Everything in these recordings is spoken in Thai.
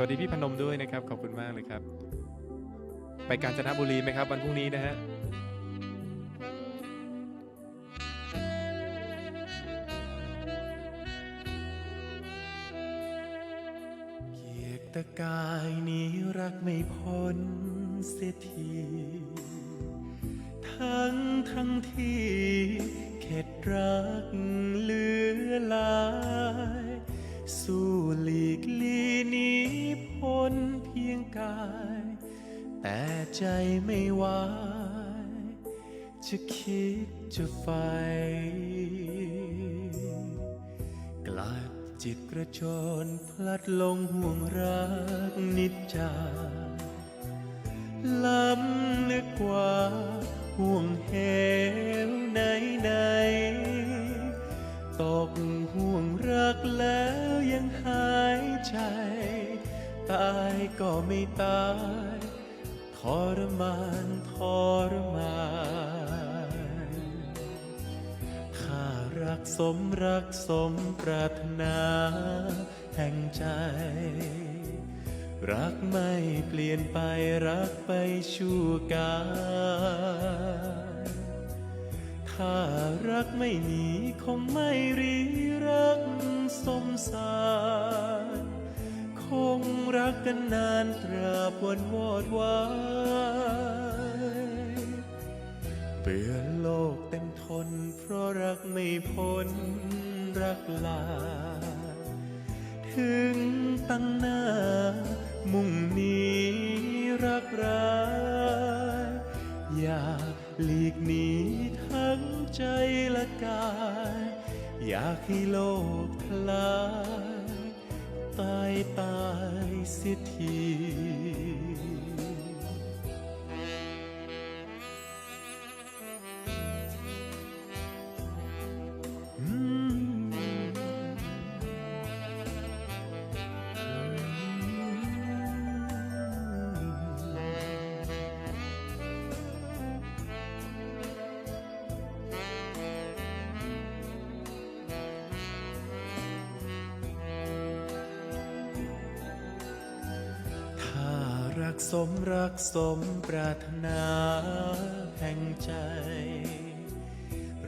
วัสดีพี่พนมด้วยนะครับ ขอบคุณมากเลยครับ ไปกาญจนบุรีไหมครับ วันพรุ่งนี้นะฮะเกียกตะกายนี้รักไม่พ้นเสียทีทั้งทั้งที่เข็ดรักเหลือลาย สู้หลีกลี แต่ใจไม่ไหวจะคิดจะไฟกลัดจิตกระโจนพลัดลงห่วงรักนิจจาล้ำลึกกว่าห่วงเหวไหนไหนตกห่วงรักแล้วยังหายใจ ตายก็ไม่ตายทรมานทรมานถ้ารักสมรักสมปรารถนาแห่งใจ รักไม่เปลี่ยนไปรักไปชั่วกาลถ้ารักไม่หนีคงไม่รีรักสมสาร รักกันนานตราบวันวอดวายเบื่อโลกเต็มทน เพราะรักไม่พ้นรักลา ถึงตั้งหน้า มุ่งหนีรักร้ายอยากหลีกหนีทั้งใจและกาย อยากให้โลกทลาย เสียที สมรักสมปรารถนาแห่งใจ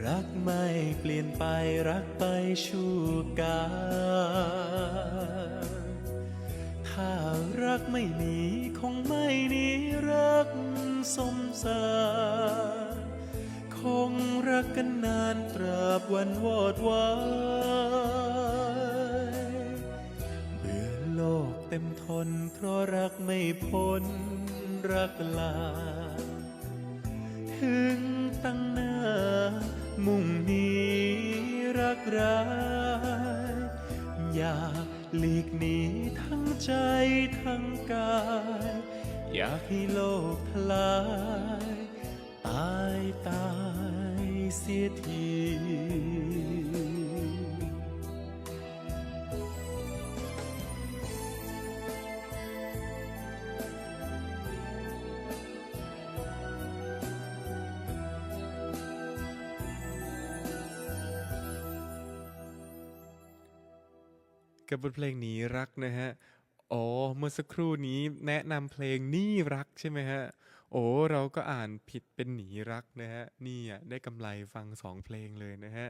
รักไม่เปลี่ยนไปรักไปชั่วกาถ้ารักไม่หนีคงไม่หนีรักสมสารคงรักกันนานตราบวันวอดวาย เต็มทน เพราะรักไม่พ้นรักลา ถึงตั้งหน้า มุ่งหนีรักร้ายอยากหลีกหนีทั้งใจทั้งกาย อยากให้โลกทลาย ตายตายเสียที กับบทเพลงหนีรักนะฮะ อ๋อ เมื่อสักครู่นี้แนะนำเพลงนี่รักใช่ไหมฮะ โอ้เราก็อ่านผิดเป็นหนีรักนะฮะ นี่อะได้กำไรฟังสองเพลงเลยนะฮะ